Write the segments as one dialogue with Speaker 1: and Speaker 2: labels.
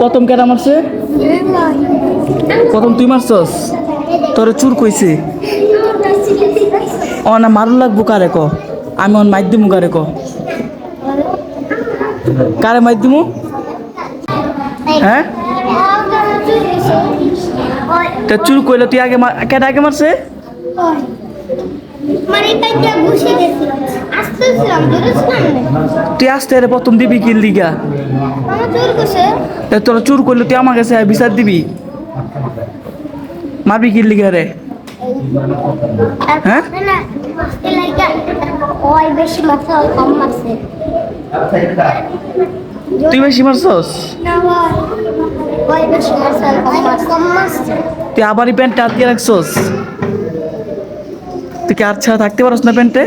Speaker 1: প্রথম কেটা মারছে? প্রথম তুই মারছস? তোরে চুর কইছে। ও না মারু লাগবো কারে ক? আমি অন মাইর দিমু কারে ক? কারে মাইর দিমু? হ্যাঁ? তা চুর কইলে, তুই আগে কেটা আগে মারছে?
Speaker 2: মানে কাইটা গেছি আসতেছিলাম
Speaker 1: তুই আসতে রে প্রথম দিবি
Speaker 2: চোর করছে
Speaker 1: তোরা চুর করলে তুই আমার কাছে বিচার দিবি? মারবি কিল দিগা রে। হ্যাঁ? তুই বেশি মারছস? তুই আবারই প্যান্টটা হাত দিয়ে রাখছস? তুই কি আর ছাড়া থাকতে পারস না প্যান্টে।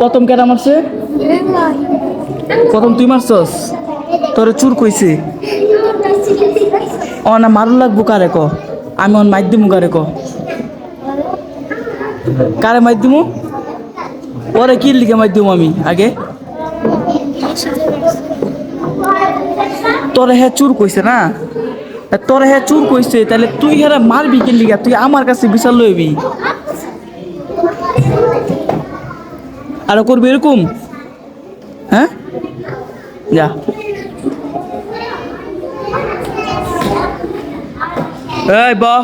Speaker 1: প্রথম কেটা মারছে? প্রথম তুই মারছস? তোরে চুর কইছে। ও না মারু লাগবো কারে ক? আমি অন মাইর দিমু কারে ক? কারে মাইর দিমু? ওরে কি লিখে দিমু আমি, আগে। তোরে হ্যাঁ চুর কইছে না? তোরে হ্যাঁ চুর কইছে তাহলে তুই হেরা মারবি কি লিগা তুই আমার কাছে বিচার লইবি। আর করবি এরকম? হ্যাঁ? যা। এই, বা।